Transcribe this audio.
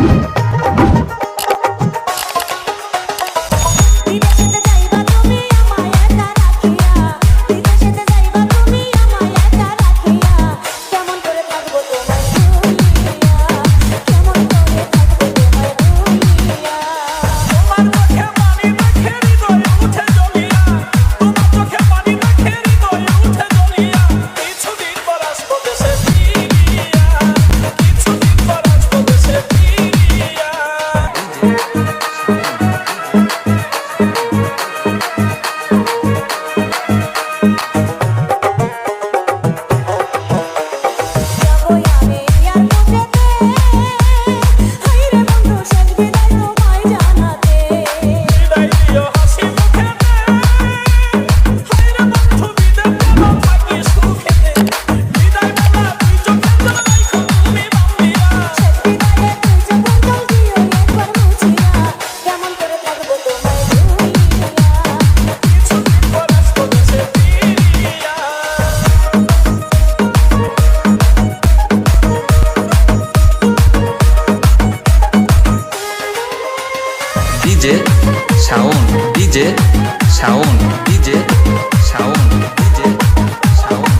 you. Shawon DJ Shawon DJ Shawon DJ Shawon